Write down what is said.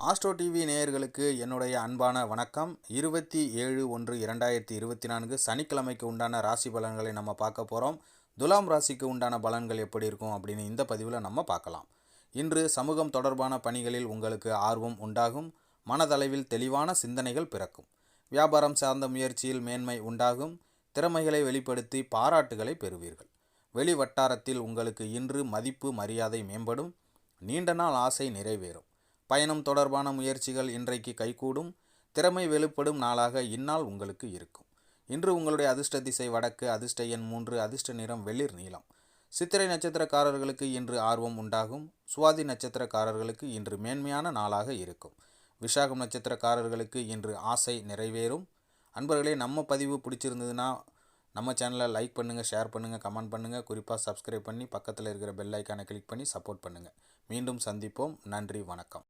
Astro TV நேயர்களுக்கு என்னுடைய அன்பான வணக்கம். இருபத்தி ஏழு ஒன்று இரண்டாயிரத்தி இருபத்தி நான்கு சனிக்கிழமைக்கு உண்டான ராசி பலன்களை நம்ம பார்க்க போகிறோம் துலாம் ராசிக்கு உண்டான பலன்கள் எப்படி இருக்கும் அப்படின்னு இந்த பதிவில் நம்ம பார்க்கலாம். இன்று சமூகம் தொடர்பான பணிகளில் உங்களுக்கு ஆர்வம் உண்டாகும். மனதளவில் தெளிவான சிந்தனைகள் பிறக்கும். வியாபாரம் சார்ந்த முயற்சியில் மேன்மை உண்டாகும். திறமைகளை வெளிப்படுத்தி பாராட்டுகளை பெறுவீர்கள். வெளி வட்டாரத்தில் உங்களுக்கு இன்று மதிப்பு மரியாதை மேம்படும். நீண்ட நாள் ஆசை நிறைவேறும். பயணம் தொடர்பான முயற்சிகள் இன்றைக்கு கைகூடும். திறமை வெளிப்படும் நாளாக இந்நாள் உங்களுக்கு இருக்கும். இன்று உங்களுடைய அதிர்ஷ்ட திசை வடக்கு அதிர்ஷ்ட எண் மூன்று அதிர்ஷ்ட நிறம் வெளிர் நீளம். சித்திரை நட்சத்திரக்காரர்களுக்கு இன்று ஆர்வம் உண்டாகும். சுவாதி நட்சத்திரக்காரர்களுக்கு இன்று மேன்மையான நாளாக இருக்கும். விசாகம் நட்சத்திரக்காரர்களுக்கு இன்று ஆசை நிறைவேறும். அன்பர்களே நம்ம பதிவு பிடிச்சிருந்ததுன்னா நம்ம சேனலை லைக் பண்ணுங்கள் ஷேர் பண்ணுங்கள் கமெண்ட் பண்ணுங்கள் குறிப்பாக சப்ஸ்கிரைப் பண்ணி பக்கத்தில் இருக்கிற பெல் ஐக்கானை கிளிக் பண்ணி சப்போர்ட் பண்ணுங்கள் மீண்டும் சந்திப்போம். நன்றி வணக்கம்.